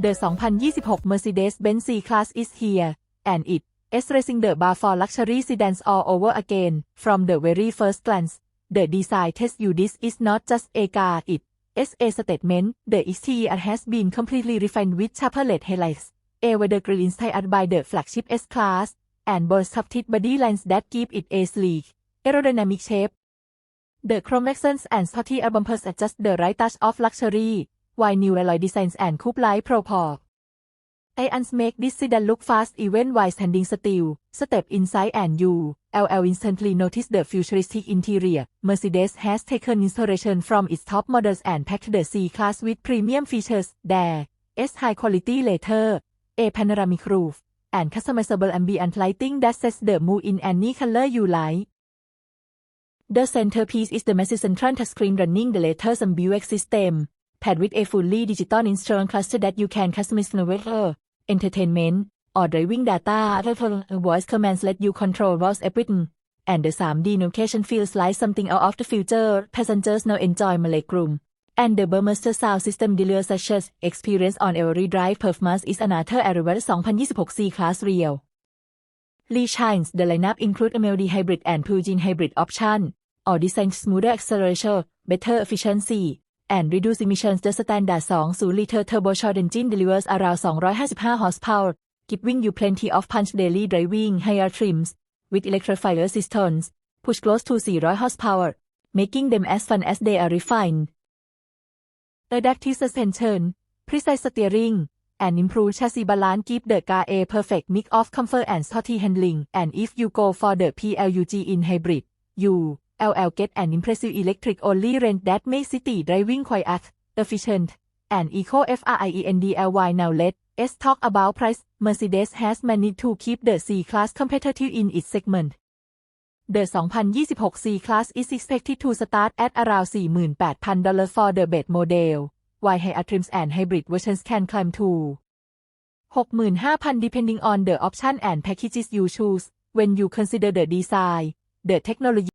The 2026 Mercedes-Benz C-Class is here, and it is raising the bar for luxury sedans all over again. From the very first glance, the design tells you this is not just a car, it is a statement. The exterior has been completely refined with chapelette headlights, a grille inspired by the flagship S-Class, and bold sculpted body lines that give it a sleek, aerodynamic shape. The chrome accents and sporty bumpers are just the right touch of luxury, while new alloy designs and coupe light propel. Ions make this sedan look fast even while standing still. Step inside and you, LL instantly notice the futuristic interior. Mercedes has taken inspiration from its top models and packed the C-Class with premium features. There is high-quality leather, a panoramic roof, and customizable ambient lighting that sets the mood in any color you like. The centerpiece is the massive central touchscreen running the latest MBUX system, paired with a fully digital instrument cluster that you can customize weather, entertainment, or driving data. Voice commands let you control most everything, and the 3D navigation feels like something out of the future. Passengers now enjoy legroom, and the Burmester sound system delivers such as experience on every drive. Performance is another Arrival 2026 C-Class Real. Lee shines the lineup include a Melody hybrid and plug-in hybrid option, or design smoother acceleration, better efficiency, and reduce emissions. The standard 2-liter turbocharged engine delivers around 255 horsepower, giving you plenty of punch daily driving. Higher trims, with electrified systems, push close to 400 horsepower, making them as fun as they are refined. Adaptive suspension, precise steering, and improved chassis balance give the car a perfect mix of comfort and sporty handling. And if you go for the plug-in hybrid, you LL get an impressive electric-only range that makes city driving quiet, efficient, and eco-friendly. Now let's talk about price. Mercedes has managed to keep the C-Class competitive in its segment. The 2026 C-Class is expected to start at around $48,000 for the base model, while higher trims and hybrid versions can climb to 65,000 depending on the option and packages you choose. When you consider the design, the technology